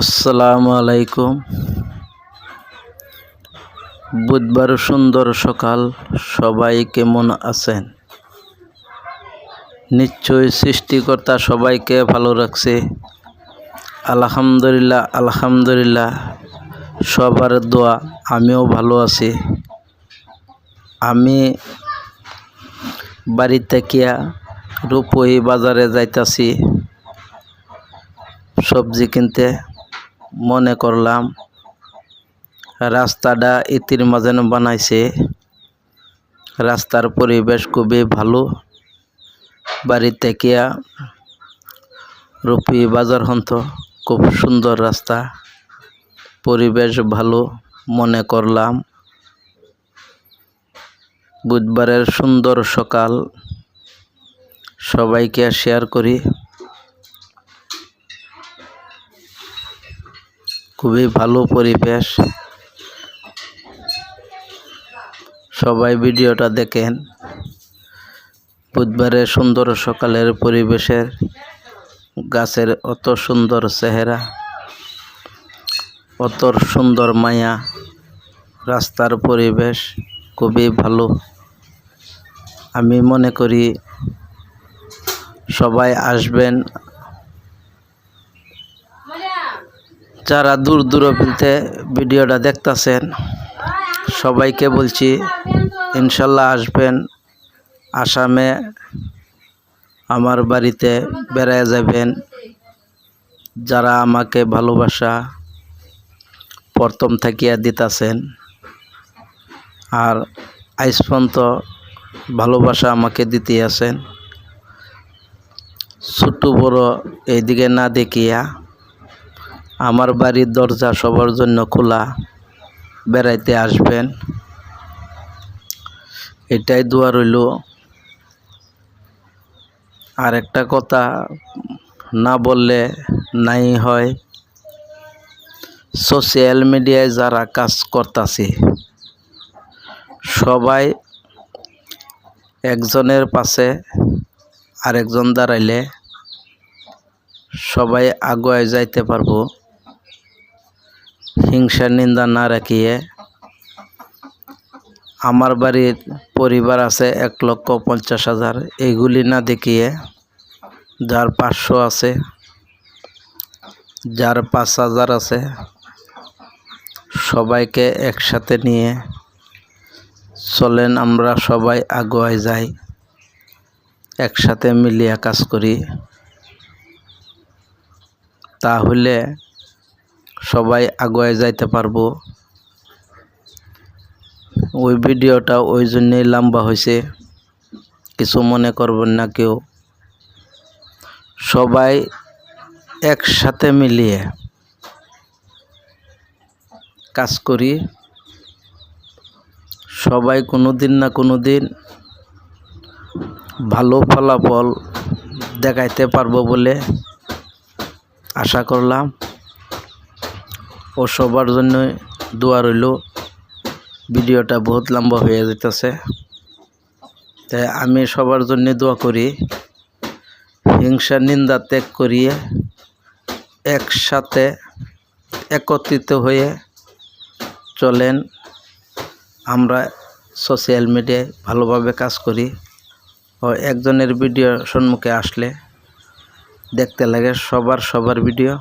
আসসালামু আলাইকুম। বুধবার সুন্দর সকাল, সবাই কেমন আছেন? নিশ্চয়ই সৃষ্টিকর্তা সবাইকে ভালো রাখছে। আলহামদুলিল্লাহ আলহামদুলিল্লাহ, সবার দোয়া, আমিও ভালো আছি। আমি বাড়ি থেকে রূপই বাজারে যাইতাছি। সবজি কিনতে মনে করলাম, রাস্তাটা ইতির মাঝে বানাইছে। রাস্তার পরিবেশ খুবই ভালো। বাড়ি থেকে রুপি বাজার হন্ত, খুব সুন্দর রাস্তা। পরিবেশ ভালো, মনে করলাম। বুধবারের সুন্দর সকাল। সবাইকে শেয়ার করি। খুবই ভালো পরিবেশ। সবাই ভিডিওটা দেখেন। বুধবারের সুন্দর সকালের পরিবেশের, গাছের অত সুন্দর চেহারা অত সুন্দর মায়া, রাস্তার পরিবেশ খুবই ভালো। আমি মনে করি সবাই আসবেন যারা দূর দূরবীতে ভিডিওটা দেখতেছেন, সবাইকে বলছি, ইনশাল্লাহ আসবেন। আসামে আমার বাড়িতে বেড়ায় যাবেন। যারা আমাকে ভালোবাসা প্রথম থাকিয়া দিতাছেন, আর আইস পর্যন্ত ভালোবাসা আমাকে দিতে আছেন। ছোট বড় এইদিকে না দেখিয়া আমার বাড়ির দরজা সবার জন্য খোলা। বেড়াইতে আসবেন। এটাই দোয়া রইল। আর একটা কথা, না বললে নাই হয়। সোশ্যাল মিডিয়ায় যারা কাজ করতেছে, সবাই একজনের পাশে আরেকজন দাঁড়াইলে সবাই আগুয়ায় যাইতে পারব। হিংসা নিন্দা না রাখিয়ে আমার বাড়ির পরিবার আছে এক লক্ষ পঞ্চাশ হাজার। এগুলি না দেখিয়ে যার পাঁচশো আছে, যার পাঁচ হাজার আছে, সবাইকে একসাথে নিয়ে চলেন আমরা সবাই আগুয়ায় যাই, একসাথে মিলিয়ে কাজ করি। তাহলে সবাই আগুয়ায় যাইতে পারব। ওই ভিডিওটা ওই জন্যেই লম্বা হয়েছে। কিছু মনে করবেন না কেউ। সবাই একসাথে মিলিয়ে কাজ করি। সবাই কোনো দিন না কোনো দিন ভালো ফলাফল দেখাইতে পারব বলে আশা করলাম। ও সবার জন্য দোয়া রইল। ভিডিওটা বহুত লম্বা হয়ে যেতেছে তাই আমি সবার জন্য দোয়া করি। হিংসা, নিন্দা ত্যাগ করিয়ে একসাথে একত্রিত হয়ে চলেন। আমরা সোশ্যাল মিডিয়ায় ভালোভাবে কাজ করি। ও একজনের ভিডিও সম্মুখে আসলে দেখতে লাগে সবার সবার ভিডিও